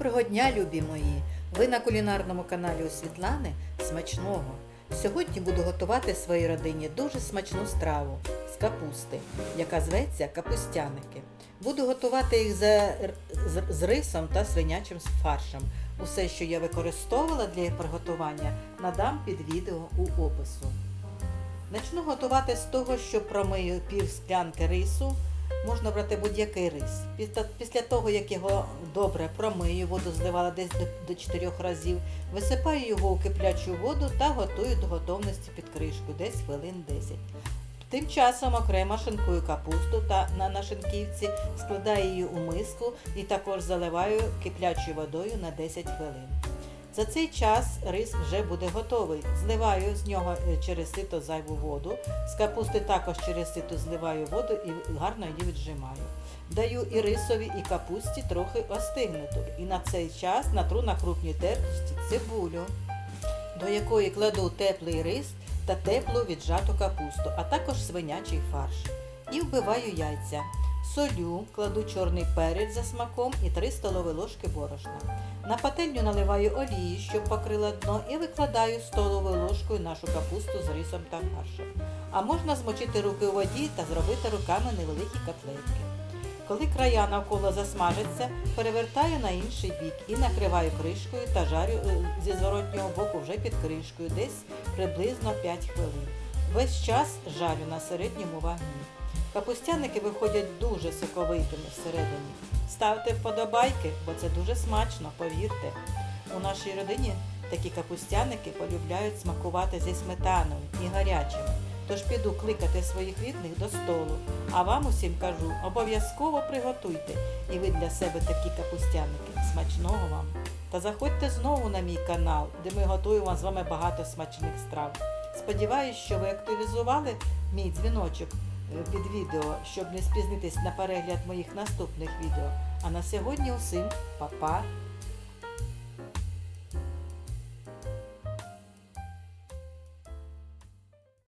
Доброго дня, любі мої! Ви на кулінарному каналі у Світлани смачного. Сьогодні буду готувати своїй родині дуже смачну страву з капусти, яка зветься капустяники. Буду готувати їх за, з, з рисом та свинячим фаршем. Усе, що я використовувала для їх приготування, надам під відео у опису. Почну готувати з того, що промию пів склянки рису. Можна брати будь-який рис. Після, того, як його добре промию, воду зливала десь до 4 разів, висипаю його у киплячу воду та готую до готовності під кришку, десь хвилин 10. Тим часом окремо шинкую капусту та на нашинківці, складаю її у миску і також заливаю киплячою водою на 10 хвилин. За цей час рис вже буде готовий. Зливаю з нього е, через сито зайву воду. З капусти також через сито зливаю воду і гарно її віджимаю. Даю і рисові, і капусті трохи остигнути. І на цей час натру на крупній тертості цибулю, до якої кладу теплий рис та теплу віджату капусту, а також свинячий фарш. І вбиваю яйця. Солю, кладу чорний перець за смаком і 3 столові ложки борошна. На пательню наливаю олії, щоб покрила дно, і викладаю столовою ложкою нашу капусту з рисом та фаршем. А можна змочити руки у воді та зробити руками невеликі котлетки. Коли края навколо засмажаться, перевертаю на інший бік і накриваю кришкою та жарю е, зі зворотнього боку вже під кришкою, десь приблизно 5 хвилин. Весь час жарю на середньому вогні. Капустяники виходять дуже соковитими всередині. Ставте вподобайки, бо це дуже смачно, повірте. У нашій родині такі капустяники полюбляють смакувати зі сметаною і гарячими. Тож піду кликати своїх рідних до столу. А вам усім кажу, обов'язково приготуйте і ви для себе такі капустяники. Смачного вам! Та заходьте знову на мій канал, де ми готуємо з вами багато смачних страв. Сподіваюсь, що ви активізували мій дзвіночок е, під відео, щоб не спізнитись на перегляд моїх наступних відео. А на сьогодні усім па-па!